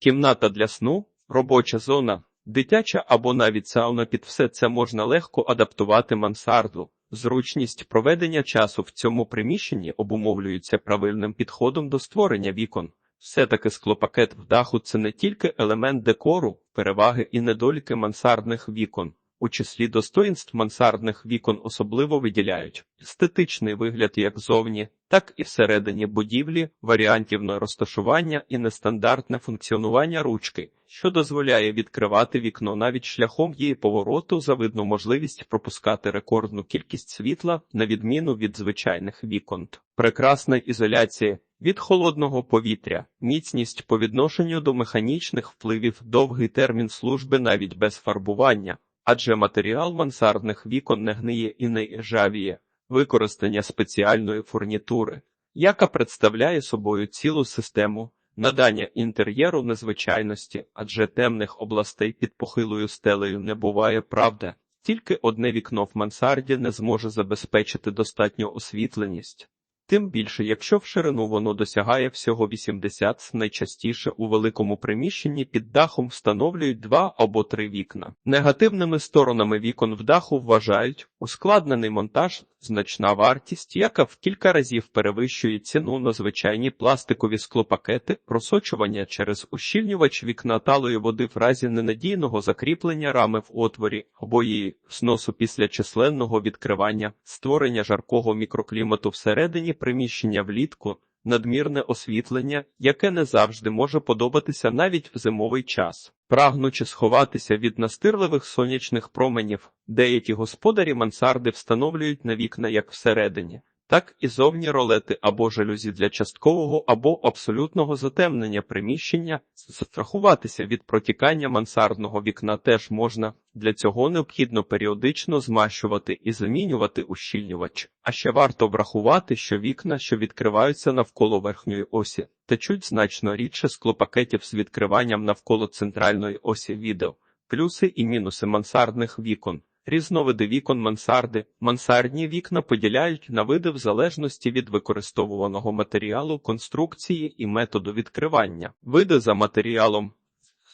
кімната для сну, робоча зона, дитяча або навіть сауна під все це можна легко адаптувати мансарду. Зручність проведення часу в цьому приміщенні обумовлюється правильним підходом до створення вікон. Все-таки склопакет в даху це не тільки елемент декору, переваги і недоліки мансардних вікон. У числі достоїнств мансардних вікон особливо виділяють естетичний вигляд як зовні, так і всередині будівлі, варіантівне розташування і нестандартне функціонування ручки, що дозволяє відкривати вікно навіть шляхом її повороту за видну можливість пропускати рекордну кількість світла на відміну від звичайних вікон. Прекрасна ізоляція від холодного повітря, міцність по відношенню до механічних впливів, довгий термін служби навіть без фарбування, адже матеріал мансардних вікон не гниє і не іржавіє, використання спеціальної фурнітури, яка представляє собою цілу систему. Надання інтер'єру незвичайності, адже темних областей під похилою стелею не буває правда, тільки одне вікно в мансарді не зможе забезпечити достатню освітленість. Тим більше, якщо в ширину воно досягає всього 80 найчастіше у великому приміщенні під дахом встановлюють два або три вікна. Негативними сторонами вікон в даху вважають ускладнений монтаж, значна вартість, яка в кілька разів перевищує ціну на звичайні пластикові склопакети, просочування через ущільнювач вікна талої води в разі ненадійного закріплення рами в отворі або її сносу після численного відкривання, створення жаркого мікроклімату всередині приміщення влітку, надмірне освітлення, яке не завжди може подобатися навіть в зимовий час. Прагнучи сховатися від настирливих сонячних променів, деякі господарі мансарди встановлюють на вікна як всередині, так і зовні ролети або жалюзі для часткового або абсолютного затемнення приміщення, застрахуватися від протікання мансардного вікна теж можна. Для цього необхідно періодично змащувати і замінювати ущільнювач. А ще варто врахувати, що вікна, що відкриваються навколо верхньої осі, течуть значно рідше склопакетів з відкриванням навколо центральної осі відео, плюси і мінуси мансардних вікон. Різновиди вікон мансарди. Мансардні вікна поділяють на види в залежності від використовуваного матеріалу, конструкції і методу відкривання. Види за матеріалом.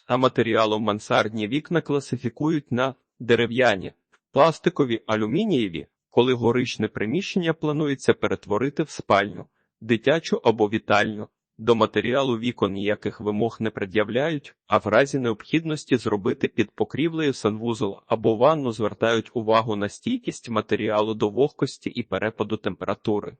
За матеріалом мансардні вікна класифікують на дерев'яні, пластикові, алюмінієві, коли горичне приміщення планується перетворити в спальню, дитячу або вітальню. До матеріалу вікон ніяких вимог не пред'являють, а в разі необхідності зробити під покрівлею санвузол або ванну звертають увагу на стійкість матеріалу до вогкості і перепаду температури.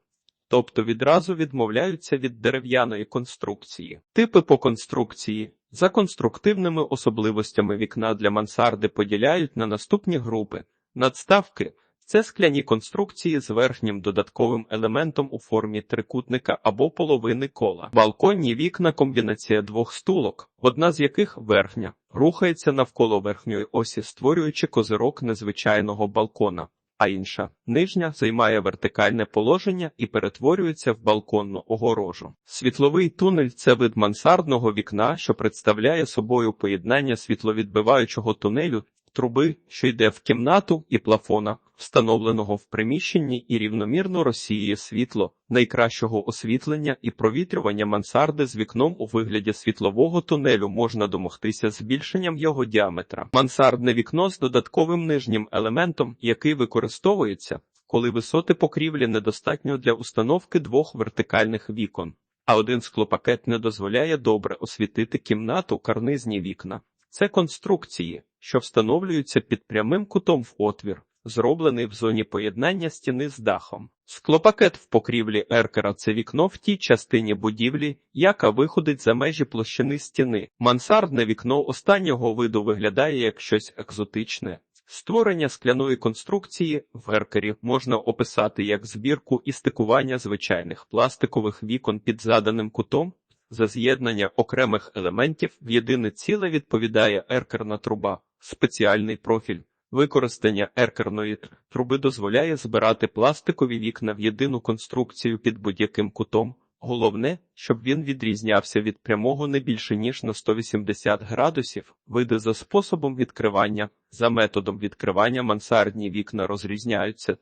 Тобто відразу відмовляються від дерев'яної конструкції. Типи по конструкції за конструктивними особливостями вікна для мансарди поділяють на наступні групи надставки. Це скляні конструкції з верхнім додатковим елементом у формі трикутника або половини кола. Балконні вікна комбінація двох стулок, одна з яких верхня, рухається навколо верхньої осі, створюючи козирок незвичайного балкона, а інша нижня займає вертикальне положення і перетворюється в балконну огорожу. Світловий тунель це вид мансардного вікна, що представляє собою поєднання світловідбиваючого тунелю труби, що йде в кімнату, і плафона, встановленого в приміщенні і рівномірно розсіює світло, найкращого освітлення і провітрювання мансарди з вікном у вигляді світлового тунелю можна домогтися збільшенням його діаметра. Мансардне вікно з додатковим нижнім елементом, який використовується, коли висоти покрівлі недостатньо для установки двох вертикальних вікон. А один склопакет не дозволяє добре освітити кімнату карнизні вікна. Це конструкції, що встановлюються під прямим кутом в отвір, зроблений в зоні поєднання стіни з дахом. Склопакет в покрівлі еркера це вікно в тій частині будівлі, яка виходить за межі площини стіни. Мансардне вікно останнього виду виглядає як щось екзотичне. Створення скляної конструкції в еркері можна описати як збірку і стикування звичайних пластикових вікон під заданим кутом, за з'єднання окремих елементів в єдине ціле відповідає еркерна труба, спеціальний профіль. Використання еркерної труби дозволяє збирати пластикові вікна в єдину конструкцію під будь-яким кутом. Головне, щоб він відрізнявся від прямого не більше ніж на 180 градусів. Види за способом відкривання, за методом відкривання мансардні вікна розрізняються.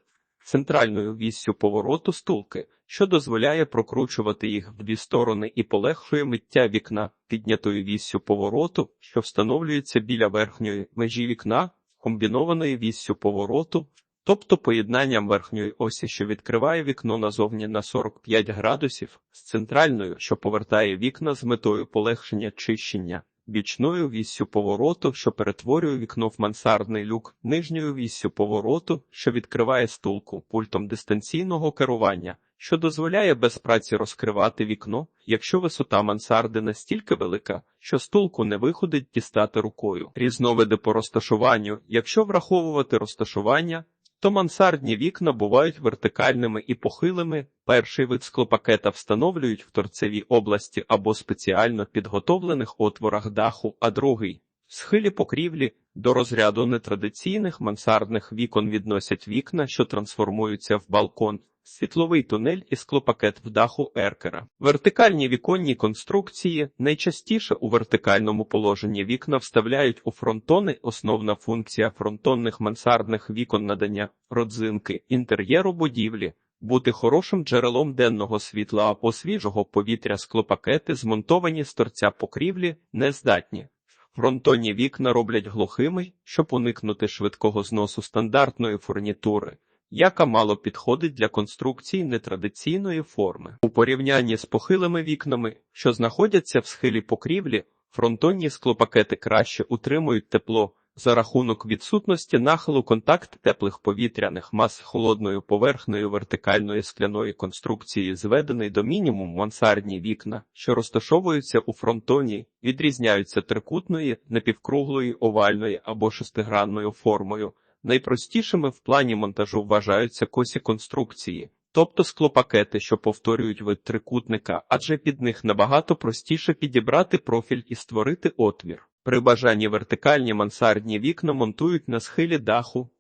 Центральною віссю повороту стулки, що дозволяє прокручувати їх в дві сторони і полегшує миття вікна, піднятою віссю повороту, що встановлюється біля верхньої межі вікна, комбінованої віссю повороту, тобто поєднанням верхньої осі, що відкриває вікно назовні на 45 градусів, з центральною, що повертає вікна з метою полегшення чищення. Бічною віссю повороту, що перетворює вікно в мансардний люк, нижньою віссю повороту, що відкриває стулку, пультом дистанційного керування, що дозволяє без праці розкривати вікно, якщо висота мансарди настільки велика, що стулку не виходить дістати рукою. Різновиди по розташуванню, якщо враховувати розташування, то мансардні вікна бувають вертикальними і похилими. Перший вид склопакета встановлюють в торцевій області або спеціально підготовлених отворах даху, а другий в схилі покрівлі до розряду нетрадиційних мансардних вікон відносять вікна, що трансформуються в балкон. Світловий тунель і склопакет в даху еркера. Вертикальні віконні конструкції найчастіше у вертикальному положенні вікна вставляють у фронтони. Основна функція фронтонних мансардних вікон надання родзинки інтер'єру будівлі. Бути хорошим джерелом денного світла або свіжого повітря склопакети, змонтовані з торця покрівлі, не здатні. Фронтонні вікна роблять глухими, щоб уникнути швидкого зносу стандартної фурнітури яка мало підходить для конструкції нетрадиційної форми. У порівнянні з похилими вікнами, що знаходяться в схилі покрівлі, фронтонні склопакети краще утримують тепло. За рахунок відсутності нахилу контакт теплих повітряних мас холодною поверхнею вертикальної скляної конструкції, зведений до мінімуму мансардні вікна, що розташовуються у фронтоні, відрізняються трикутної, напівкруглої, овальної або шестигранною формою. Найпростішими в плані монтажу вважаються косі конструкції, тобто склопакети, що повторюють вид трикутника, адже під них набагато простіше підібрати профіль і створити отвір. При бажанні вертикальні мансардні вікна монтують на схилі даху.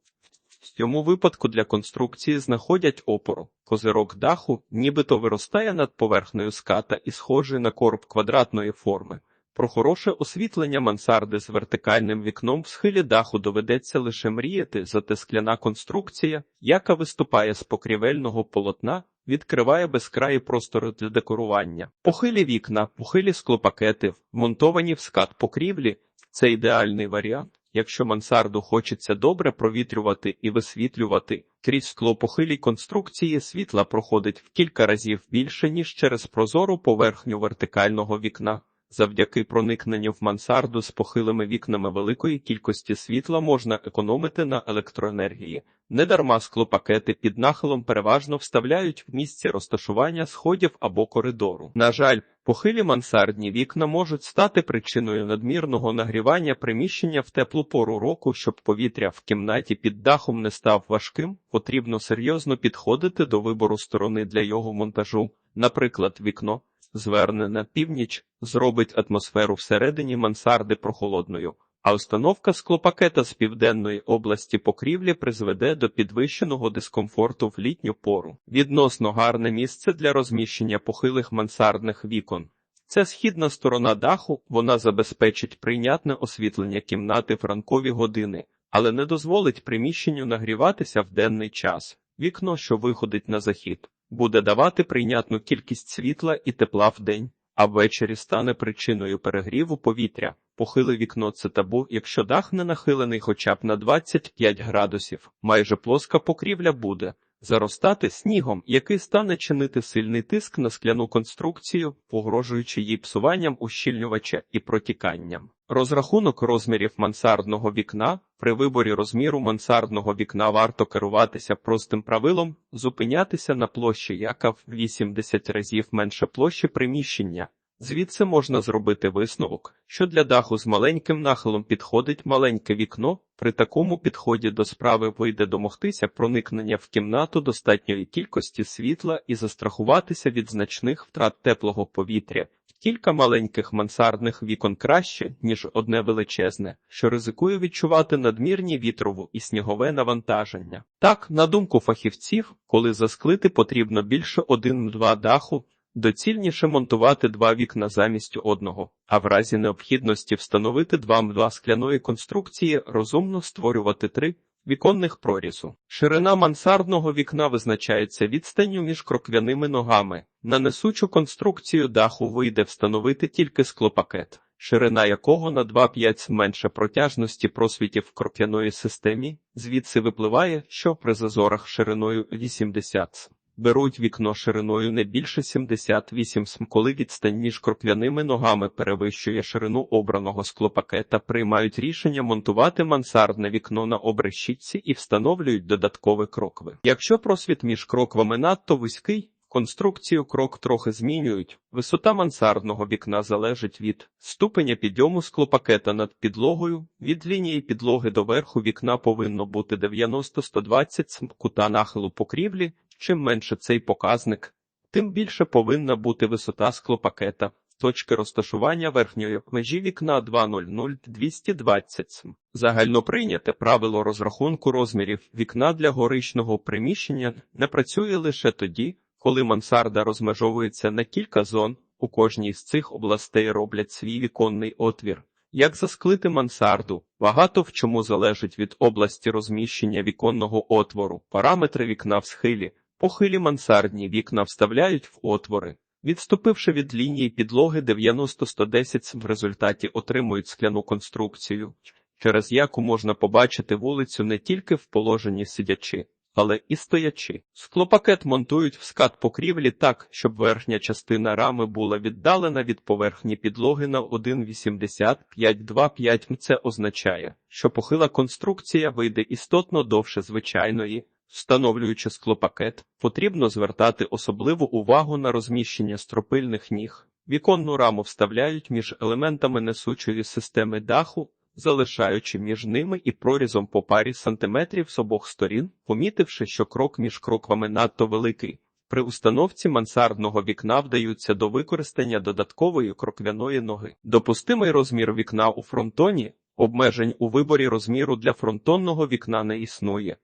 В цьому випадку для конструкції знаходять опору. Козирок даху нібито виростає над поверхнею ската і схожий на короб квадратної форми. Про хороше освітлення мансарди з вертикальним вікном в схилі даху доведеться лише мріяти, зате скляна конструкція, яка виступає з покрівельного полотна, відкриває безкраї простори для декорування. Похилі вікна, похилі склопакети, вмонтовані в скат покрівлі це ідеальний варіант. Якщо мансарду хочеться добре провітрювати і висвітлювати, крізь скло похилій конструкції світла проходить в кілька разів більше, ніж через прозору поверхню вертикального вікна. Завдяки проникненню в мансарду з похилими вікнами великої кількості світла можна економити на електроенергії. Недарма склопакети під нахилом переважно вставляють в місці розташування сходів або коридору. На жаль, похилі мансардні вікна можуть стати причиною надмірного нагрівання приміщення в теплу пору року, щоб повітря в кімнаті під дахом не став важким, потрібно серйозно підходити до вибору сторони для його монтажу, наприклад, вікно зверне на північ, зробить атмосферу всередині мансарди прохолодною, а установка склопакета з південної області покрівлі призведе до підвищеного дискомфорту в літню пору. Відносно гарне місце для розміщення похилих мансардних вікон. Це східна сторона даху, вона забезпечить прийнятне освітлення кімнати в ранкові години, але не дозволить приміщенню нагріватися в денний час. Вікно, що виходить на захід, буде давати прийнятну кількість світла і тепла в день, а ввечері стане причиною перегріву повітря. Похиле вікно це табу, якщо дах не нахилений хоча б на 25 градусів, майже плоска покрівля буде заростати снігом, який стане чинити сильний тиск на скляну конструкцію, погрожуючи їй псуванням ущільнювача і протіканням. Розрахунок розмірів мансардного вікна при виборі розміру мансардного вікна варто керуватися простим правилом, зупинятися на площі, яка в 80 разів менше площі приміщення. Звідси можна зробити висновок, що для даху з маленьким нахилом підходить маленьке вікно, при такому підході до справи вийде домогтися проникнення в кімнату достатньої кількості світла і застрахуватися від значних втрат теплого повітря. Кілька маленьких мансардних вікон краще, ніж одне величезне, що ризикує відчувати надмірні вітрову і снігове навантаження. Так, на думку фахівців, коли засклити потрібно більше один-два даху, Доцільніше монтувати два вікна замість одного, а в разі необхідності встановити два мдва скляної конструкції, розумно створювати три. віконних прорізу. Ширина мансардного вікна визначається відстанню між кроквяними ногами. На несучу конструкцію даху вийде встановити тільки склопакет, ширина якого на 2,5 см менше протяжності просвітів кроквяної системі, звідси випливає, що при зазорах шириною 80 см. Беруть вікно шириною не більше 78 см, коли відстань між кроквяними ногами перевищує ширину обраного склопакета, приймають рішення монтувати мансардне вікно на обрешітці і встановлюють додаткові крокви. Якщо просвіт між кроквами надто вузький, конструкцію крок трохи змінюють. Висота мансардного вікна залежить від ступеня підйому склопакета над підлогою. Від лінії підлоги до верху вікна повинно бути 90-120 см кута нахилу покрівлі. Чим менше цей показник, тим більше повинна бути висота склопакета. Точки розташування верхньої межі вікна 200-220 см. Загальноприйняте правило розрахунку розмірів вікна для горичного приміщення не працює лише тоді, коли мансарда розмежовується на кілька зон, у кожній з цих областей роблять свій віконний отвір. Як засклити мансарду, багато в чому залежить від області розміщення віконного отвору, параметри вікна в схилі, похилі мансардні вікна вставляють в отвори. Відступивши від лінії підлоги 90-110 в результаті отримують скляну конструкцію, через яку можна побачити вулицю не тільки в положенні сидячи, але і стоячи. Склопакет монтують в скат покрівлі так, щоб верхня частина рами була віддалена від поверхні підлоги на 1,85-2,5 Це означає, що похила конструкція вийде істотно довше звичайної. Встановлюючи склопакет, потрібно звертати особливу увагу на розміщення стропильних ніг. Віконну раму вставляють між елементами несучої системи даху, залишаючи між ними і прорізом по парі сантиметрів з обох сторін, помітивши, що крок між кроквами надто великий. При установці мансардного вікна вдаються до використання додаткової кроквяної ноги. Допустимий розмір вікна у фронтоні, обмежень у виборі розміру для фронтонного вікна не існує.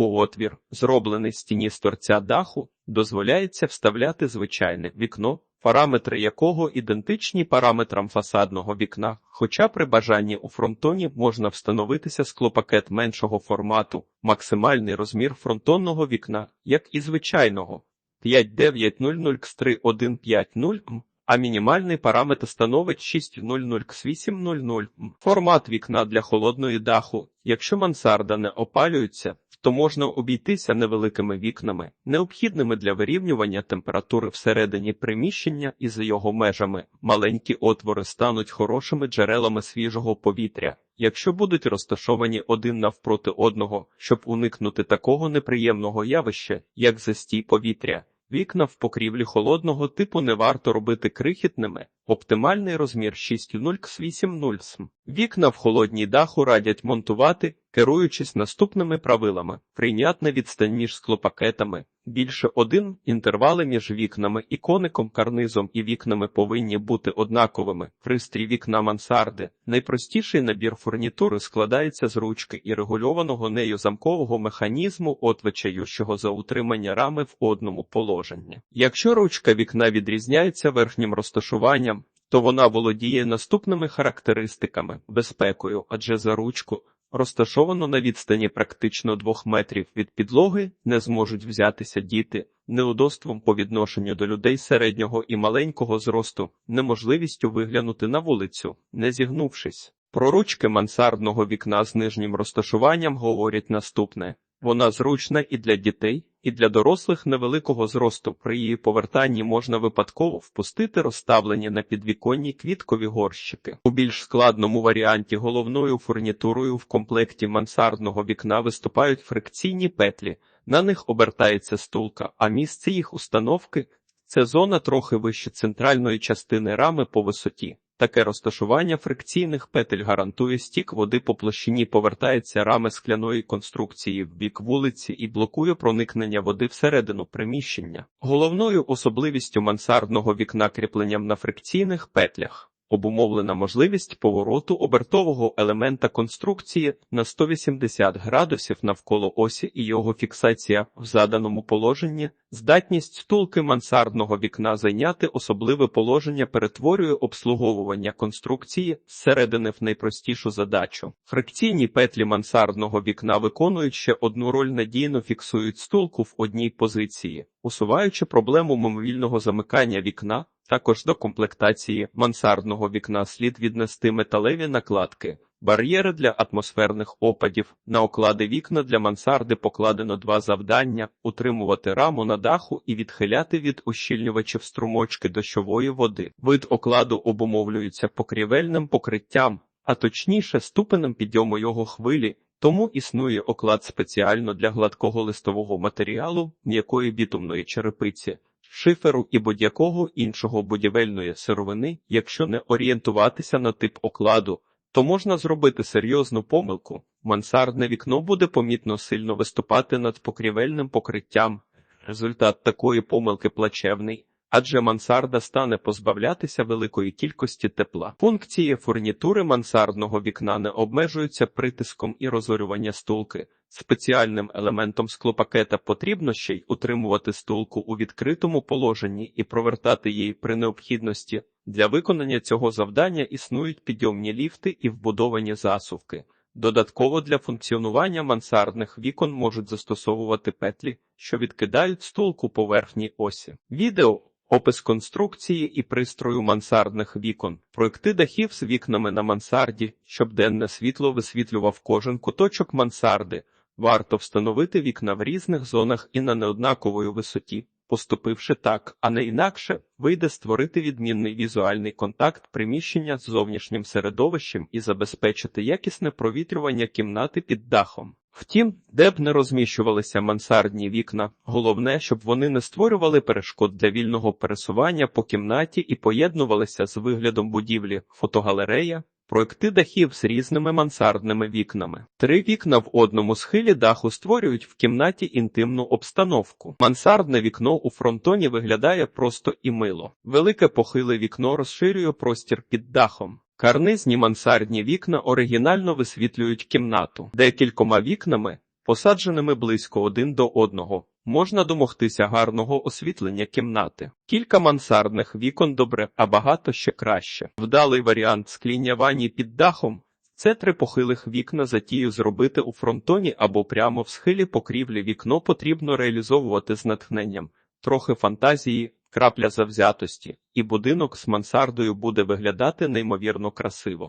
У отвір, зроблений з стіні з торця даху, дозволяється вставляти звичайне вікно, параметри якого ідентичні параметрам фасадного вікна, хоча при бажанні у фронтоні можна встановитися склопакет меншого формату, максимальний розмір фронтонного вікна, як і звичайного 5900 x 3150 м, а мінімальний параметр становить 600 x 800 м. Формат вікна для холодної даху, якщо мансарда не опалюється, то можна обійтися невеликими вікнами, необхідними для вирівнювання температури всередині приміщення і за його межами. Маленькі отвори стануть хорошими джерелами свіжого повітря, якщо будуть розташовані один навпроти одного, щоб уникнути такого неприємного явища, як застій повітря. Вікна в покрівлі холодного типу не варто робити крихітними. Оптимальний розмір 6,0 x 8,0 см. Вікна в холодній даху радять монтувати, керуючись наступними правилами: прийнятна відстань між склопакетами. Більше один інтервали між вікнами і коником, карнизом і вікнами повинні бути однаковими. Пристрій вікна мансарди. Найпростіший набір фурнітури складається з ручки і регульованого нею замкового механізму, отвечаючого за утримання рами в одному положенні. Якщо ручка вікна відрізняється верхнім розташуванням, то вона володіє наступними характеристиками безпекою, адже за ручку розташовано на відстані практично двох метрів від підлоги, не зможуть взятися діти, неудобством по відношенню до людей середнього і маленького зросту, неможливістю виглянути на вулицю, не зігнувшись. Про ручки мансардного вікна з нижнім розташуванням говорять наступне. Вона зручна і для дітей, і для дорослих невеликого зросту. При її повертанні можна випадково впустити розставлені на підвіконні квіткові горщики. У більш складному варіанті головною фурнітурою в комплекті мансардного вікна виступають фрикційні петлі. На них обертається стулка, а місце їх установки це зона трохи вище центральної частини рами по висоті. Таке розташування фрикційних петель гарантує стік води по площині повертається рами скляної конструкції в бік вулиці і блокує проникнення води всередину приміщення. Головною особливістю мансардного вікна кріпленням на фрикційних петлях обумовлена можливість повороту обертового елемента конструкції на 180 градусів навколо осі і його фіксація в заданому положенні, здатність стулки мансардного вікна зайняти особливе положення перетворює обслуговування конструкції зсередини в найпростішу задачу. Фрикційні петлі мансардного вікна виконують ще одну роль надійно фіксують стулку в одній позиції, усуваючи проблему мимовільного замикання вікна. Також до комплектації мансардного вікна слід віднести металеві накладки, бар'єри для атмосферних опадів. На оклади вікна для мансарди покладено два завдання: утримувати раму на даху і відхиляти від ущільнювачів струмочки дощової води. Вид окладу обумовлюється покрівельним покриттям, а точніше ступенем підйому його хвилі. Тому існує оклад спеціально для гладкого листового матеріалу, м'якої бітумної черепиці, шиферу і будь-якого іншого будівельної сировини, якщо не орієнтуватися на тип окладу, то можна зробити серйозну помилку. Мансардне вікно буде помітно сильно виступати над покрівельним покриттям. Результат такої помилки плачевний. Адже мансарда стане позбавлятися великої кількості тепла. Функції фурнітури мансардного вікна не обмежуються притиском і розорювання стулки. Спеціальним елементом склопакета потрібно ще й утримувати стулку у відкритому положенні і провертати її при необхідності. Для виконання цього завдання існують підйомні ліфти і вбудовані засувки. Додатково для функціонування мансардних вікон можуть застосовувати петлі, що відкидають стулку по верхній осі. Відео Опис конструкції і пристрою мансардних вікон, проекти дахів з вікнами на мансарді, щоб денне світло висвітлював кожен куточок мансарди. Варто встановити вікна в різних зонах і на неоднакової висоті. Поступивши так, а не інакше, вийде створити відмінний візуальний контакт приміщення з зовнішнім середовищем і забезпечити якісне провітрювання кімнати під дахом. Втім, де б не розміщувалися мансардні вікна, головне, щоб вони не створювали перешкод для вільного пересування по кімнаті і поєднувалися з виглядом будівлі, фотогалерея, проекти дахів з різними мансардними вікнами. Три вікна в одному схилі даху створюють в кімнаті інтимну обстановку. Мансардне вікно у фронтоні виглядає просто і мило. Велике похиле вікно розширює простір під дахом. Карнизні мансардні вікна оригінально висвітлюють кімнату. Декількома вікнами, посадженими близько один до одного, можна домогтися гарного освітлення кімнати. Кілька мансардних вікон добре, а багато ще краще. Вдалий варіант скління вані під дахом. Це три похилих вікна затію зробити у фронтоні або прямо в схилі покрівлі вікно потрібно реалізовувати з натхненням, трохи фантазії, крапля завзятості, і будинок з мансардою буде виглядати неймовірно красиво.